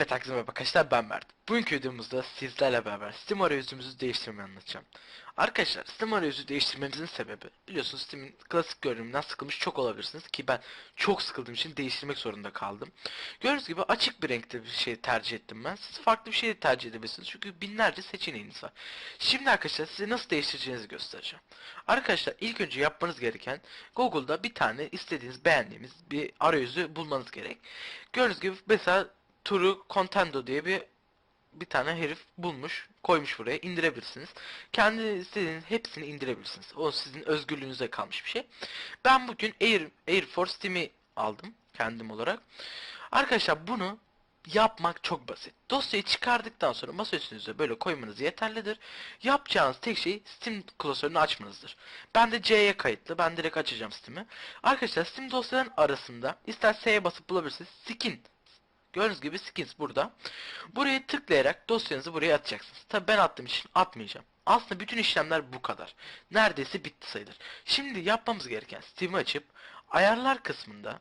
Evet herkese merhaba arkadaşlar ben Mert. Bugünkü videomuzda sizlerle beraber Steam arayüzümüzü değiştirmeyi anlatacağım. Arkadaşlar Steam arayüzü değiştirmemizin sebebi biliyorsunuz Steam'in klasik görünümünden sıkılmış çok olabilirsiniz ki ben çok sıkıldığım için değiştirmek zorunda kaldım. Gördüğünüz gibi açık bir renkte bir şey tercih ettim ben. Siz farklı bir şey de tercih edebilirsiniz çünkü binlerce seçeneğiniz var. Şimdi arkadaşlar size nasıl değiştireceğinizi göstereceğim. Arkadaşlar ilk önce yapmanız gereken Google'da bir tane istediğiniz beğendiğiniz bir arayüzü bulmanız gerek. Gördüğünüz gibi mesela Turu Contendo diye bir bir tane herif bulmuş, koymuş buraya. indirebilirsiniz. Kendi istediğiniz hepsini indirebilirsiniz. O sizin özgürlüğünüze kalmış bir şey. Ben bugün Air Air Force Steam'i aldım kendim olarak. Arkadaşlar bunu yapmak çok basit. Dosyayı çıkardıktan sonra masa üstünüze böyle koymanız yeterlidir. Yapacağınız tek şey Steam klasörünü açmanızdır. Ben de C'ye kayıtlı. Ben direkt açacağım Steam'i. Arkadaşlar Steam dosyaların arasında ister S'ye basıp bulabilirsiniz. Skin Gördüğünüz gibi skins burada. Buraya tıklayarak dosyanızı buraya atacaksınız. Tabi ben attığım için atmayacağım. Aslında bütün işlemler bu kadar. Neredeyse bitti sayılır. Şimdi yapmamız gereken Steam'i açıp ayarlar kısmında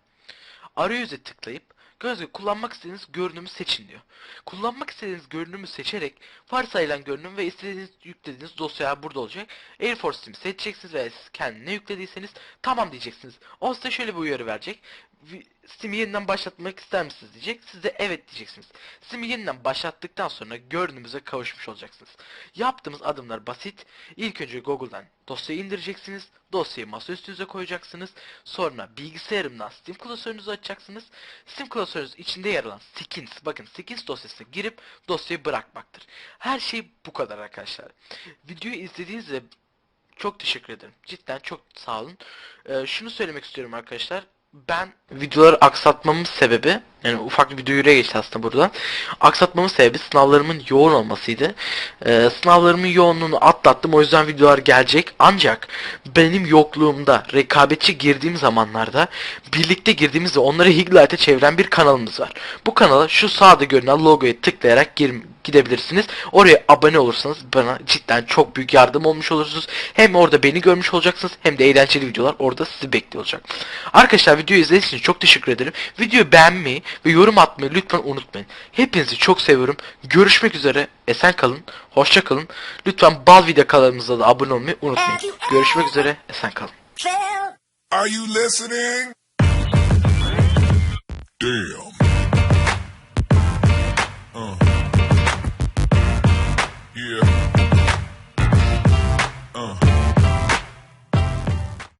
arayüze tıklayıp gibi kullanmak istediğiniz görünümü seçin diyor. Kullanmak istediğiniz görünümü seçerek varsayılan görünüm ve istediğiniz yüklediğiniz dosya burada olacak. Air Force Steam'i seçeceksiniz ve siz kendine yüklediyseniz tamam diyeceksiniz. O size şöyle bir uyarı verecek. Steam'i yeniden başlatmak ister misiniz diyecek. Siz de evet diyeceksiniz. Steam'i yeniden başlattıktan sonra görünümüze kavuşmuş olacaksınız. Yaptığımız adımlar basit. İlk önce Google'dan dosyayı indireceksiniz. Dosyayı masa üstünüze koyacaksınız. Sonra bilgisayarımdan Steam klasörünüzü açacaksınız. Steam klasörünüz içinde yer alan skins, bakın skins dosyasına girip dosyayı bırakmaktır. Her şey bu kadar arkadaşlar. Videoyu izlediğinizde çok teşekkür ederim. Cidden çok sağ olun. Ee, şunu söylemek istiyorum arkadaşlar. Ben videoları aksatmamın sebebi, yani ufak bir duyuruya geçti aslında burada. Aksatmamın sebebi sınavlarımın yoğun olmasıydı. Ee, sınavlarımın yoğunluğunu atlattım o yüzden videolar gelecek. Ancak benim yokluğumda rekabetçi girdiğim zamanlarda birlikte girdiğimizde onları Higlight'e çeviren bir kanalımız var. Bu kanala şu sağda görünen logoya tıklayarak gir gidebilirsiniz. Oraya abone olursanız bana cidden çok büyük yardım olmuş olursunuz. Hem orada beni görmüş olacaksınız hem de eğlenceli videolar orada sizi bekliyor olacak. Arkadaşlar videoyu izlediğiniz için çok teşekkür ederim. Videoyu beğenmeyi ve yorum atmayı lütfen unutmayın. Hepinizi çok seviyorum. Görüşmek üzere. Esen kalın. Hoşça kalın. Lütfen bal video da abone olmayı unutmayın. Görüşmek üzere. Esen kalın. Are you listening? Damn.